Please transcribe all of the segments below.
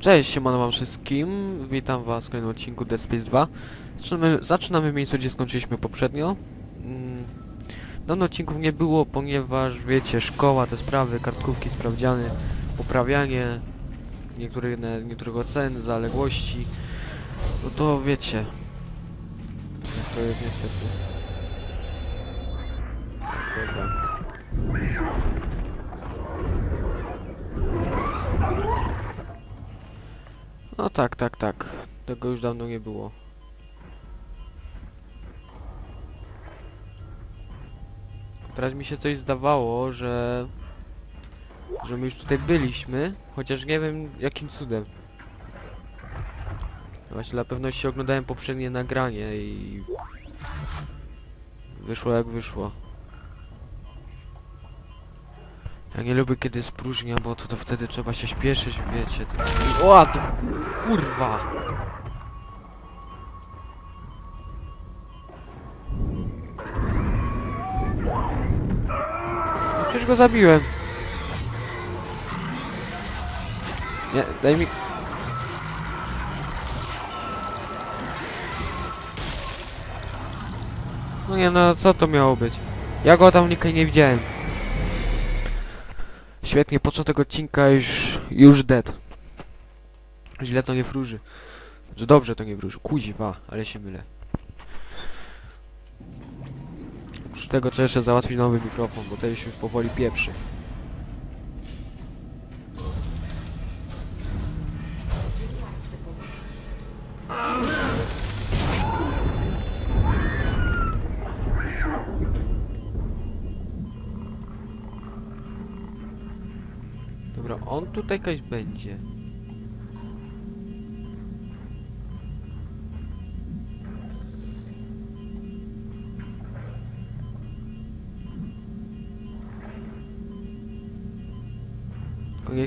Cześć, siemano wam wszystkim, witam was w kolejnym odcinku Dead Space 2. Zaczynamy, zaczynamy w miejscu, gdzie skończyliśmy poprzednio. Mm, Dawno odcinków nie było, ponieważ wiecie, szkoła, te sprawy, kartkówki, sprawdziany, poprawianie niektórych, niektórych ocen, zaległości. No to wiecie, jak to jest niestety. Dobra. No tak, tak, tak. Tego już dawno nie było. Teraz mi się coś zdawało, że... Że my już tutaj byliśmy, chociaż nie wiem jakim cudem. Właśnie dla pewności oglądałem poprzednie nagranie i... Wyszło jak wyszło. Ja nie lubię kiedy jest próżnia, bo to, to wtedy trzeba się śpieszyć, wiecie. To... O, to... kurwa! Przecież go zabiłem. Nie, daj mi... No nie no, co to miało być? Ja go tam nigdy nie widziałem. Świetnie, początek odcinka już... już dead. Źle to nie wróży. Że dobrze to nie wróży. Kuźwa, ale się mylę. Oprócz tego trzeba jeszcze załatwić nowy mikrofon, bo ten się powoli pieprzy. On tutaj jakaś będzie.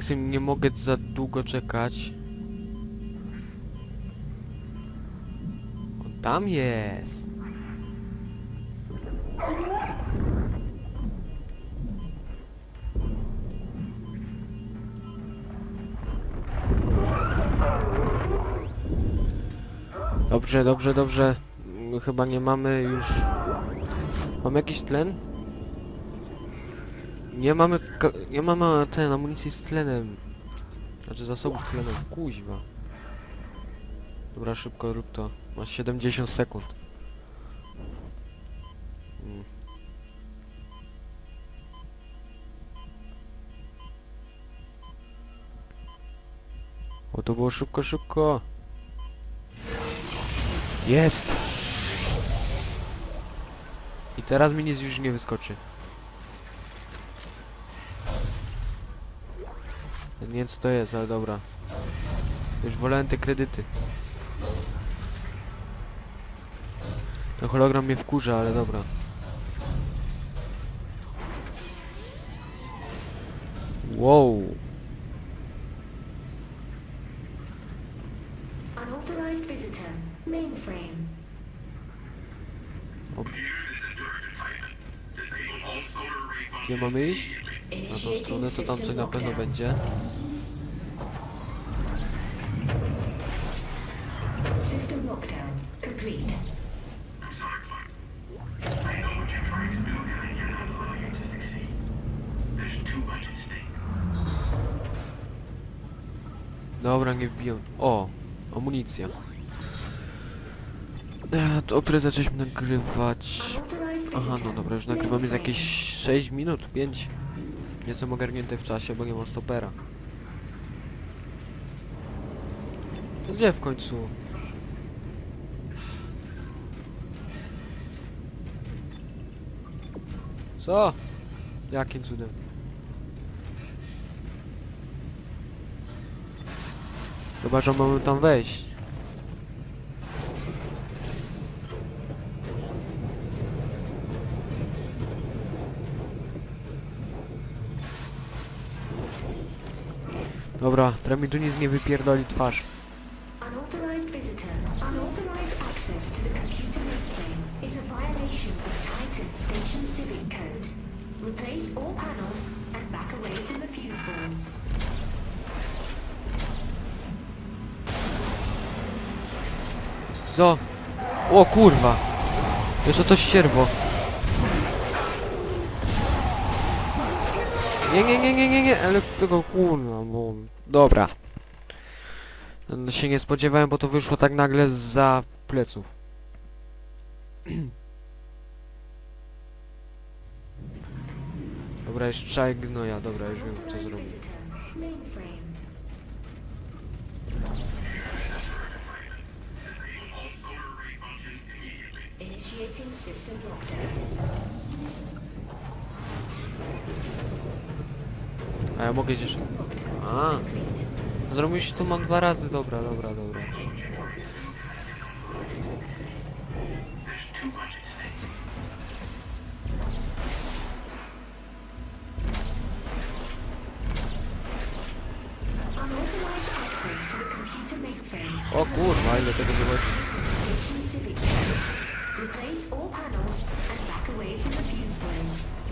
Nie nie mogę za długo czekać. On tam jest. Dobrze, dobrze, dobrze. Mm, Chyba nie mamy już... Mamy jakiś tlen? Nie mamy... Nie mamy ten, amunicji z tlenem. Znaczy zasobów tlenem. Kuźwa. Dobra, szybko rób to. Masz 70 sekund. Mm. O, to było szybko, szybko. Jest! I teraz mi nic już nie wyskoczy. Nie wiem co to jest, ale dobra. Już wolałem te kredyty. Ten hologram mnie wkurza, ale dobra. Wow. Unauthorized visitor. Mainframe. Gdzie mamy iść? Na tą stronę, to tam coś na pewno będzie. System lockdown complete. Dobra, nie wbiją. O! Amunicja. E, to, o której zaczęliśmy nagrywać. Aha, no dobra, już nagrywamy za jakieś 6 minut, 5. Nieco ogarnięte w czasie, bo nie mam stopera. To Gdzie w końcu? Co? Jakim cudem? Chyba, że mamy tam wejść. Dobra, teraz mi tu nic nie wypierdoli twarz. Unauthorized visitor. Unauthorized access to the Nie, nie, nie, nie, nie, nie, ale tego kurwa, bo... Dobra. No, się nie spodziewałem, bo to wyszło tak nagle za pleców. Dobra, jest czaj gnoja, dobra, już wiem co zrobić. system lockdown. A ja mogę gdzieś... A, Complete. zrobił się to mam dwa razy, dobra, dobra, dobra. O kurwa, ile tego wychodzi. Replace all panels and back away from the fuse board.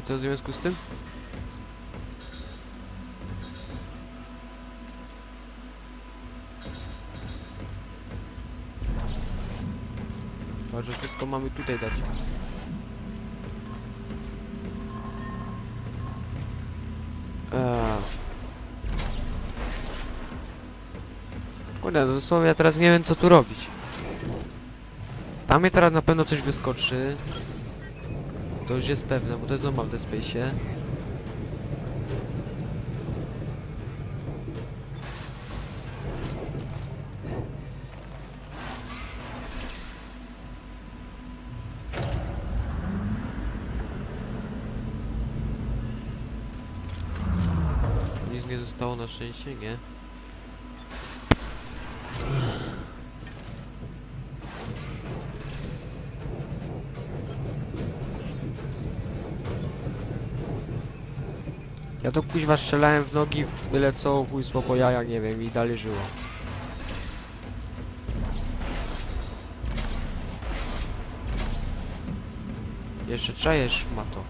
I to w związku z tym? Chyba, że wszystko mamy tutaj dać. Eee. Kurde, no dosłownie ja teraz nie wiem co tu robić. Tam mnie teraz na pewno coś wyskoczy. To już jest pewne, bo to jest normal w Dead Space'ie. Nic nie zostało na szczęście, nie? Ja to kuźwa strzelałem w nogi, byle co, chuj po jajach, nie wiem, i dalej żyło. Jeszcze czajesz ma to.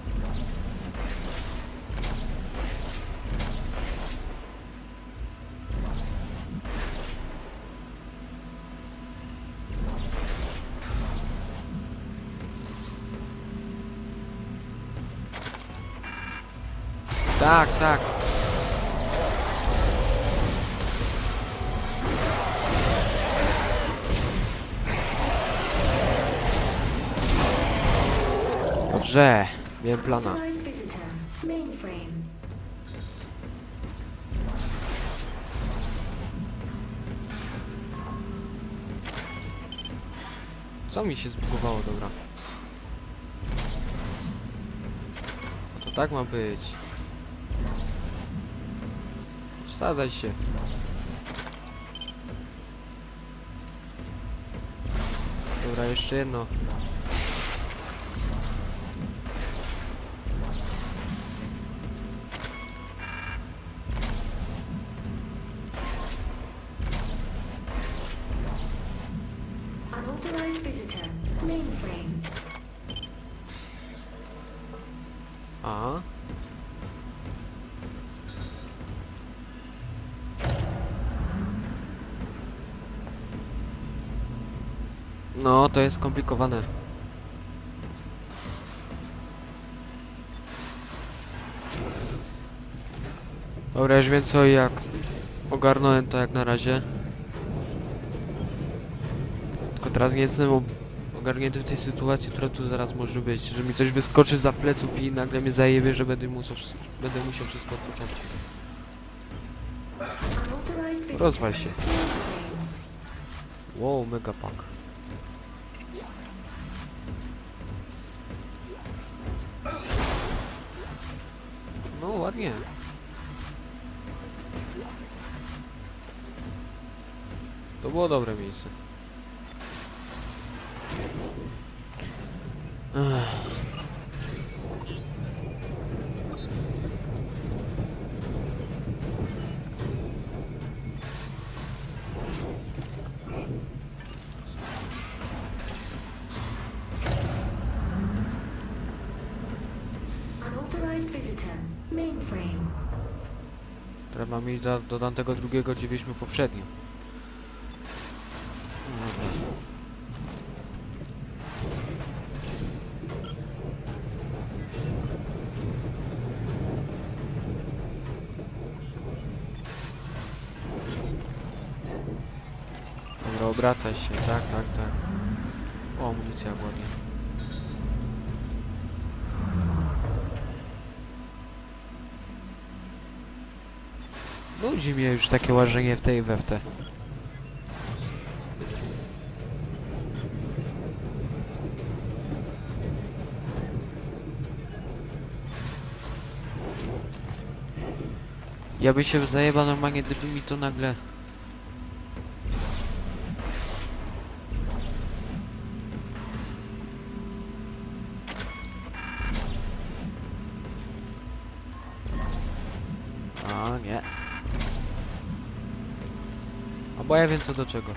Tak, tak. Dobrze, miałem plana. Co mi się zbugowało, dobra. To tak ma być. Wsadzaj się. Dobra, jeszcze jedno. No, to jest skomplikowane. Dobra, już wiem co i jak. Ogarnąłem to jak na razie. Tylko teraz nie jestem ogarnięty w tej sytuacji, która tu zaraz może być. Że mi coś wyskoczy za pleców i nagle mnie zajebie, że będę musiał, będę musiał wszystko od początku. Rozwal się. Wow, mega pack. Ładnie. To było dobre miejsce. Ech. Unauthorized visitor. Mainframe. Iść do, do tamtego drugiego, gdzie byliśmy poprzednio. Dobra, obracaj się, tak, tak, tak. O, amunicja ładnie. Nudzi mnie już takie łażenie w tej we. Ja by się zajebał normalnie, gdyby mi to nagle... A nie. A bo ja wiem co do czego.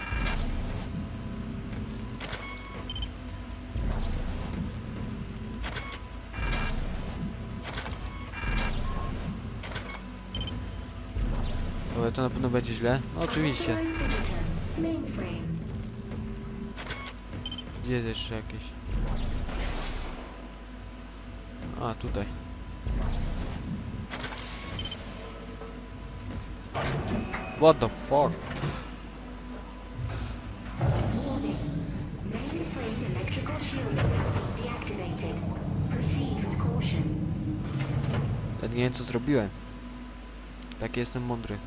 Ale to na pewno będzie źle. No oczywiście. Gdzie jest jeszcze jakieś? A, tutaj. What the fuck? Ja nie wiem co zrobiłem. Taki jestem mądry.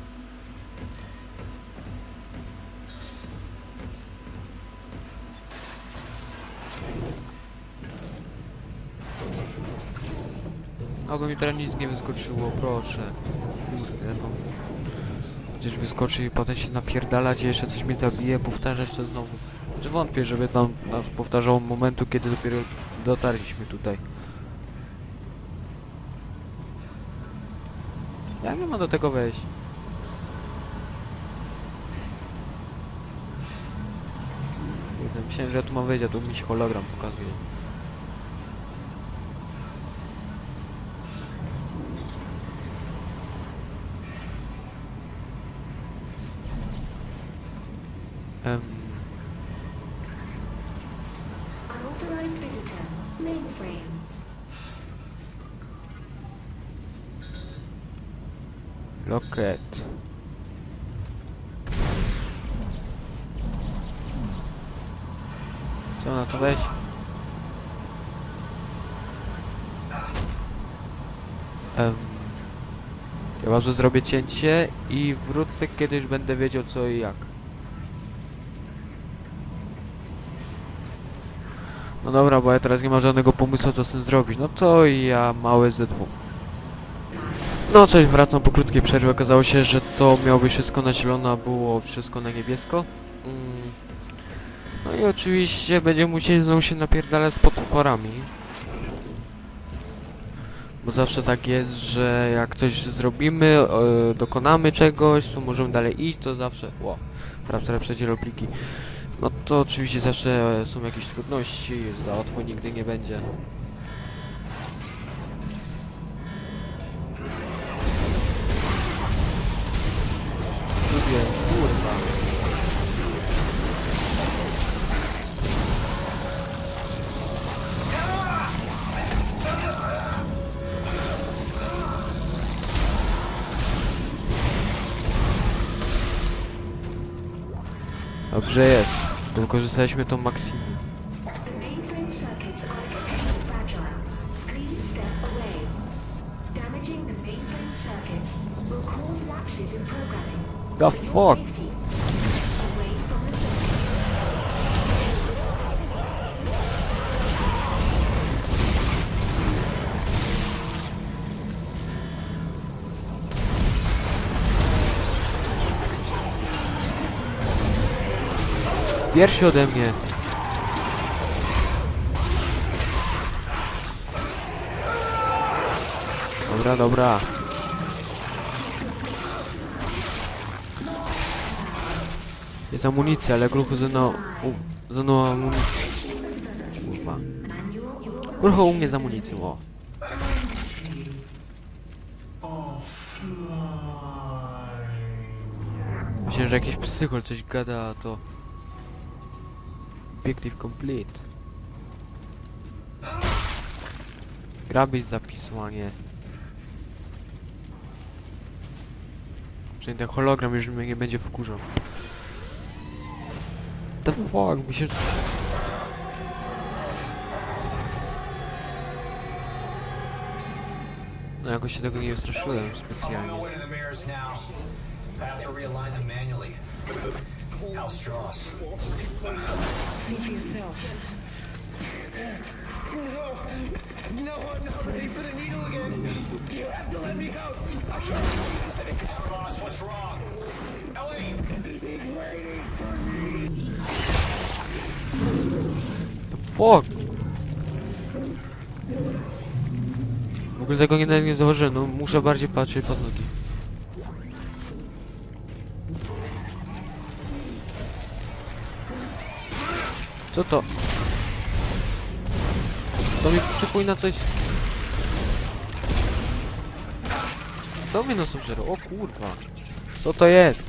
Oby mi teraz nic nie wyskoczyło, proszę. Kurde no. Gdzieś wyskoczy i potem się napierdalać jeszcze coś mnie zabije, powtarzać to znowu. Czy wątpię, żeby tam nas powtarzało momentu, kiedy dopiero dotarliśmy tutaj. Jak nie ma do tego wejść? Kurde, Myślałem, że ja tu mam wejść, a tu mi się hologram pokazuje. Em, Unauthorized visitor. Mainframe. Loket. Co na to wejść? Em, ja może zrobię cięcie i wrócę kiedyś będę wiedział co i jak. No dobra, bo ja teraz nie mam żadnego pomysłu co z tym zrobić. No to ja małe Z2. No cześć, wracam po krótkiej przerwie. Okazało się, że to miało być wszystko na zielono, a było wszystko na niebiesko. Mm. No i oczywiście będziemy musieli znowu się napierdalać z potworami. Bo zawsze tak jest, że jak coś zrobimy, e, dokonamy czegoś, co możemy dalej iść, to zawsze... Ło, teraz przejdzie repliki. No to oczywiście zawsze są jakieś trudności, za łatwo nigdy nie będzie. Dobrze jest. Wykorzystaliśmy to maksimum. The mainframe pierwsi ode mnie. Dobra, dobra. Jest amunicja, ale gruchu ze mną... ze mną amunicję. Kurwa. Grucho u mnie z amunicją, o. Myślę, że jakiś psychol coś gada, to... Objective complete. Grabić zapisu, a nie... Czyli ten hologram już mnie nie będzie wkurzał. The fuck, mi się... No jakoś się tego nie wystraszyłem I'll specjalnie. I Strauss. See for yourself. No, I'm not ready for the needle again. You have to let me go. Strauss, what's wrong? Fuck! W ogóle tego nie, nie zauważyłem, no muszę bardziej patrzeć pod nogi. Co to? To mi przypomina coś... Co mnie nas obżerło? O kurwa! Co to jest?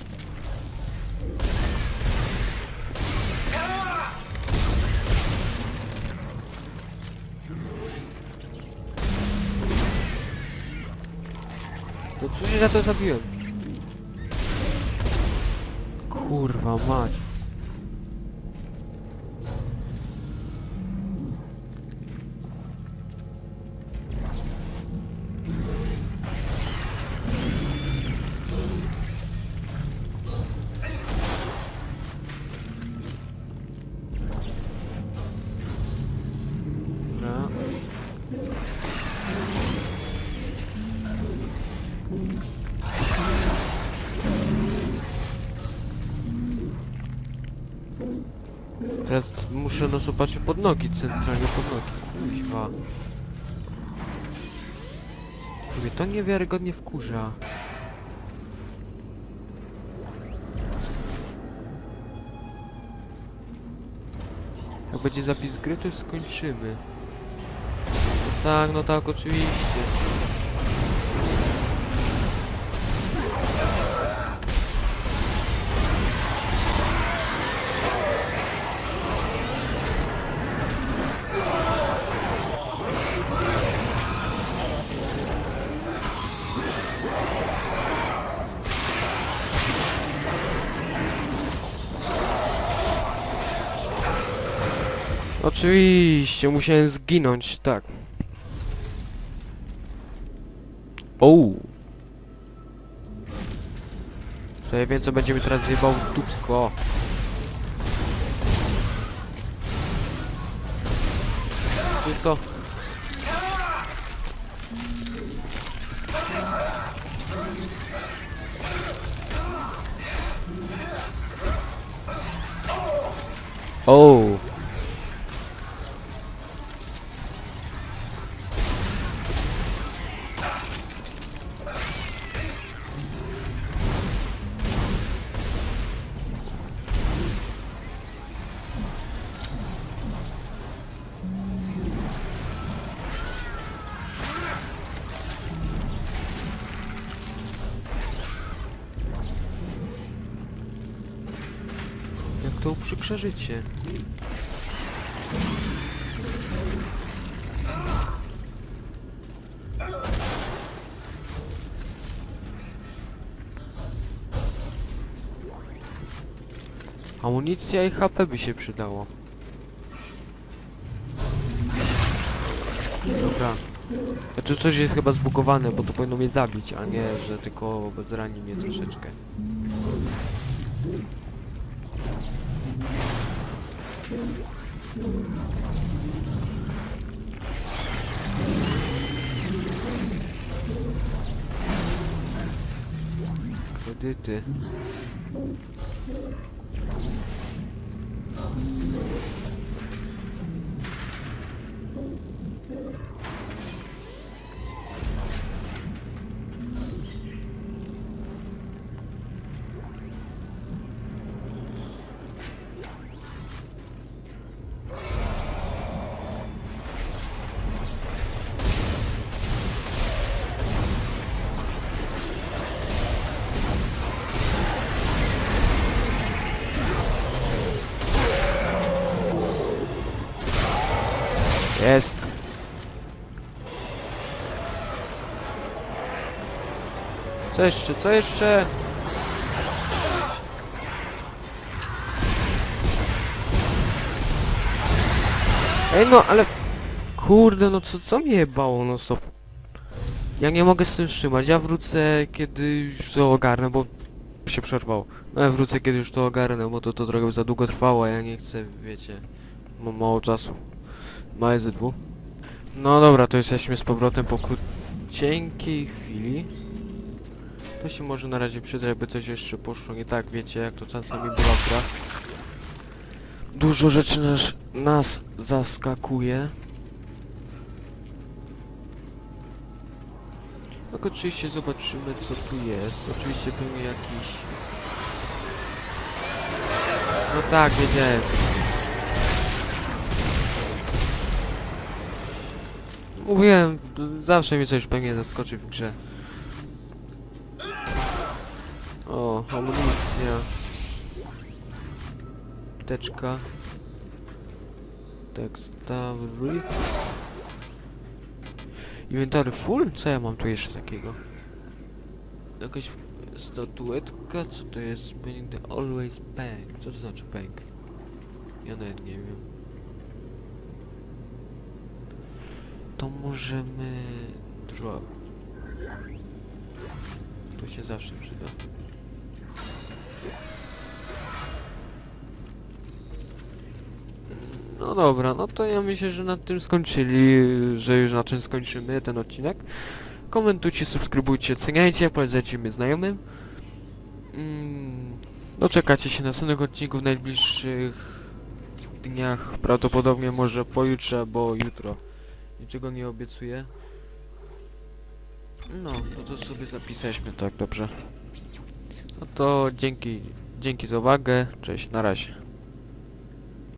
To co się za to zabiłem? Kurwa mać. Muszę no zobaczyć pod nogi, centralnie pod nogi. Kuźwa. Mnie to niewiarygodnie wkurza. Jak będzie zapis gry, to skończymy. No tak, no tak, oczywiście. Oczywiście, musiałem zginąć, tak. Ouu. To ja wiem co będziemy teraz zjebał w dupsko. Wszystko. Oh. To uprzykrze życie. Amunicja i HP by się przydało. Dobra. Tu coś jest chyba zbugowane, bo to powinno mnie zabić, a nie, że tylko zrani mnie troszeczkę. Kredyty. Jest. Co jeszcze, co jeszcze? Ej no, ale... Kurde, no co, co mnie jebało no stop? Ja nie mogę z tym trzymać, ja wrócę kiedy już to ogarnę, bo się przerwało. No ja wrócę kiedy już to ogarnę, bo to, to trochę za długo trwało, ja nie chcę, wiecie, mam mało czasu. Małe ZW. No dobra, to jesteśmy z powrotem po krócienkiej chwili. To się może na razie przyda, jakby coś jeszcze poszło nie tak, wiecie, jak to czasami bywa w grach. Dużo rzeczy nas, nas zaskakuje. Tak oczywiście zobaczymy co tu jest. Oczywiście pewnie jakiś... No tak, wiedziałem. Mówiłem, zawsze mnie coś pewnie zaskoczy w grze. O, amunicja. Teczka. Tekstawy. Inwentary full? Co ja mam tu jeszcze takiego? Jakaś statuetka? Co to jest? Spinning the always bank. Co to znaczy bank? Ja nawet nie wiem. To możemy... Drop. To się zawsze przyda. No dobra, no to ja myślę, że na tym skończyli, że już na tym skończymy ten odcinek. Komentujcie, subskrybujcie, oceniajcie, polecajcie mnie znajomym. Mm, doczekacie się następnych odcinków w najbliższych dniach, prawdopodobnie może pojutrze, bo jutro. Niczego nie obiecuję. No, no to sobie zapisaliśmy tak, dobrze. No to dzięki, dzięki za uwagę, cześć, na razie.